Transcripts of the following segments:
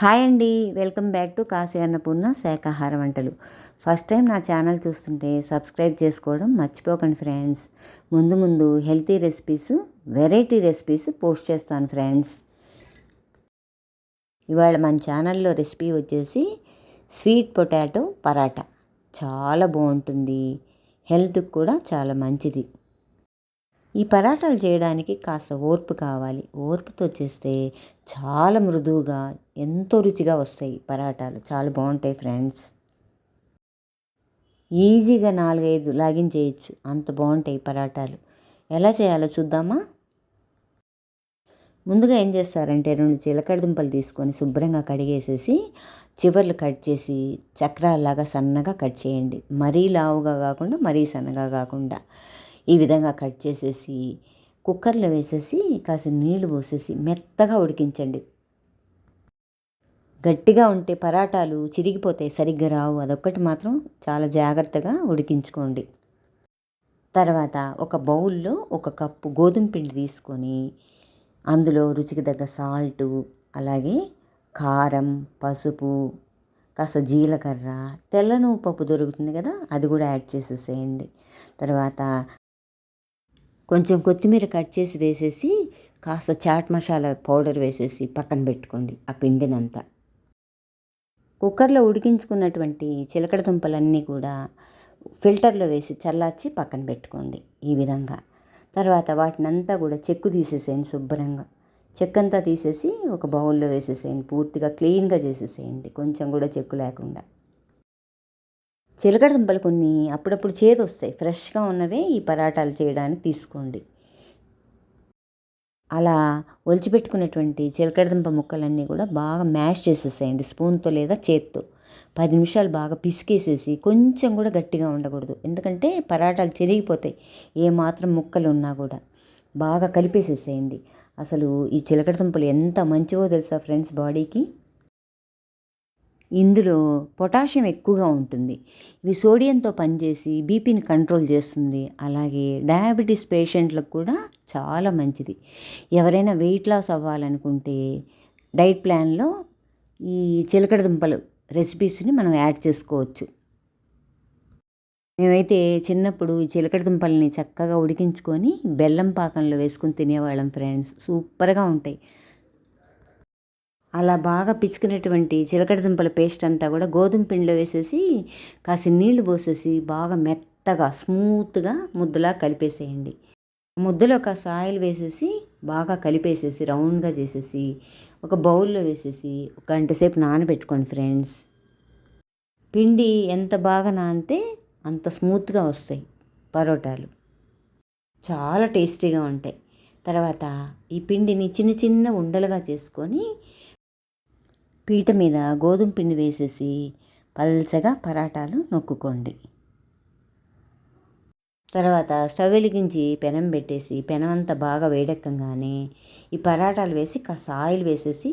Hi అండి. Welcome back to Kashi Annapurna శాకాహార వంటలు. ఫస్ట్ టైం నా ఛానల్ చూస్తుంటే సబ్స్క్రైబ్ చేసుకోవడం మర్చిపోకండి ఫ్రెండ్స్. ముందు ముందు healthy recipes variety recipes post చేస్తాను ఫ్రెండ్స్. ఇవాళ మన ఛానల్లో రెసిపీ వచ్చేసి స్వీట్ పొటాటో పరాటా. చాలా బాగుంటుంది. హెల్త్కి కూడా చాలా మంచిది. ఈ పరాటాలు చేయడానికి కాస్త ఓర్పు కావాలి. ఓర్పుతో చేస్తే చాలా మృదువుగా ఎంతో రుచిగా వస్తాయి పరాటాలు. చాలా బాగుంటాయి ఫ్రెండ్స్. ఈజీగా నాలుగైదు లాగిన్ చేయొచ్చు. అంత బాగుంటాయి పరాటాలు. ఎలా చేయాలో చూద్దామా? ముందుగా ఏం చేస్తారంటే రెండు చిలకడ దుంపలు తీసుకొని శుభ్రంగా కడిగేసేసి చివర్లు కట్ చేసి చక్రాల్లాగా సన్నగా కట్ చేయండి. మరీ లావుగా కాకుండా మరీ సన్నగా కాకుండా. ఈ విధంగా కట్ చేసేసి కుక్కర్లో వేసేసి కాసిన నీళ్ళు పోసేసి మెత్తగా ఉడికించండి. గట్టిగా ఉంటే పరాటాలు చిరిగిపోతాయి సరిగ్గా రావు. అదొక్కటి మాత్రం చాలా జాగ్రత్తగా ఉడికించుకోండి. తర్వాత ఒక బౌల్లో ఒక కప్పు గోధుమ పిండి తీసుకొని అందులో రుచికి తగ్గ సాల్టు అలాగే కారం పసుపు కాస్త జీలకర్ర తెల్ల నువ్వు పప్పు దొరుకుతుంది కదా అది కూడా యాడ్ చేసేసేయండి. తర్వాత కొంచెం కొత్తిమీర కట్ చేసి వేసేసి కాస్త చాట్ మసాలా పౌడర్ వేసేసి పక్కన పెట్టుకోండి ఆ పిండినంతా. కుక్కర్లో ఉడికించుకున్నటువంటి చిలకడ దుంపలన్నీ కూడా ఫిల్టర్లో వేసి చల్లార్చి పక్కన పెట్టుకోండి ఈ విధంగా. తర్వాత వాటినంతా కూడా చెక్కు తీసేసేయండి శుభ్రంగా. చెక్కంతా తీసేసి ఒక బౌల్లో వేసేసేయండి పూర్తిగా క్లీన్గా చేసేసేయండి కొంచెం కూడా చెక్కు లేకుండా. చిలకడ దుంపలు కొన్ని అప్పుడప్పుడు చేదు వస్తాయి ఫ్రెష్గా ఉన్నవే ఈ పరాటాలు చేయడానికి తీసుకోండి. అలా ఒలిచిపెట్టుకున్నటువంటి చిలకడదుంప ముక్కలన్నీ కూడా బాగా మ్యాష్ చేసేసేయండి. స్పూన్తో లేదా చేత్తో. పది నిమిషాలు బాగా పిసికేసేసి కొంచెం కూడా గట్టిగా ఉండకూడదు. ఎందుకంటే పరాటాలు చెరిగిపోతాయి. ఏ మాత్రం ముక్కలు ఉన్నా కూడా బాగా కలిపేసేసేయండి. అసలు ఈ చిలకడ దుంపలు ఎంత మంచివో తెలుసా ఫ్రెండ్స్ బాడీకి? ఇందులో పొటాషియం ఎక్కువగా ఉంటుంది. ఇవి సోడియంతో పనిచేసి బీపీని కంట్రోల్ చేస్తుంది. అలాగే డయాబెటీస్ పేషెంట్లకు కూడా చాలా మంచిది. ఎవరైనా వెయిట్ లాస్ అవ్వాలనుకుంటే డైట్ ప్లాన్లో ఈ చిలకడ దుంపలు రెసిపీస్ని మనం యాడ్ చేసుకోవచ్చు. మేమైతే చిన్నప్పుడు ఈ చిలకడ దుంపల్ని చక్కగా ఉడికించుకొని బెల్లం పాకంలో వేసుకుని తినేవాళ్ళం ఫ్రెండ్స్. సూపర్గా ఉంటాయి. అలా బాగా పిచ్చుకునేటువంటి చిలకడ దుంపల పేస్ట్ అంతా కూడా గోధుమ పిండిలో వేసేసి కాసి నీళ్ళు పోసేసి బాగా మెత్తగా స్మూత్గా ముద్దలా కలిపేసేయండి. ముద్దలో కాస్త ఆయిల్ వేసేసి బాగా కలిపేసేసి రౌండ్గా చేసేసి ఒక బౌల్లో వేసేసి ఒక గంట సేపు నానబెట్టుకోండి ఫ్రెండ్స్. పిండి ఎంత బాగా నానితే అంత స్మూత్గా వస్తాయి పరోటాలు. చాలా టేస్టీగా ఉంటాయి. తర్వాత ఈ పిండిని చిన్న చిన్న ఉండలుగా చేసుకొని పీట మీద గోధుమ పిండి వేసేసి పల్చగా పరాటాలు నొక్కుకోండి. తర్వాత స్టవ్ వెలిగించి పెనం పెట్టేసి పెనం అంతా బాగా వేడెక్కగానే ఈ పరాటాలు వేసి కాస్త ఆయిల్ వేసేసి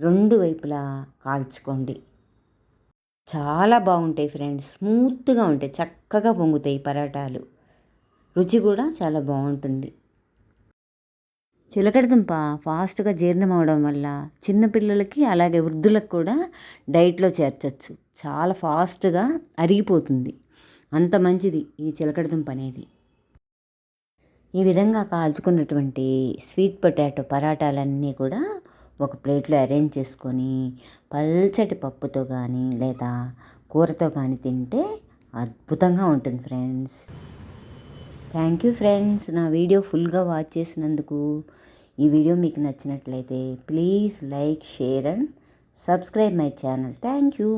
రెండు వైపులా కాల్చుకోండి. చాలా బాగుంటాయి ఫ్రెండ్స్ స్మూత్గా ఉంటాయి చక్కగా పొంగుతాయి పరాటాలు. రుచి కూడా చాలా బాగుంటుంది. చిలకడదుంప ఫాస్ట్గా జీర్ణం అవడం వల్ల చిన్నపిల్లలకి అలాగే వృద్ధులకు కూడా డైట్లో చేర్చచ్చు. చాలా ఫాస్ట్గా అరిగిపోతుంది. అంత మంచిది ఈ చిలకడదుంప అనేది. ఈ విధంగా కాల్చుకున్నటువంటి స్వీట్ పొటాటో పరాటాలన్నీ కూడా ఒక ప్లేట్లో అరేంజ్ చేసుకొని పల్చటి పప్పుతో కానీ లేదా కూరతో కానీ తింటే అద్భుతంగా ఉంటుంది ఫ్రెండ్స్. Thank you friends. నా వీడియో ఫుల్గా వాచ్ చేసినందుకు ఈ వీడియో మీకు నచ్చినట్లయితే please like share and subscribe my channel. Thank you.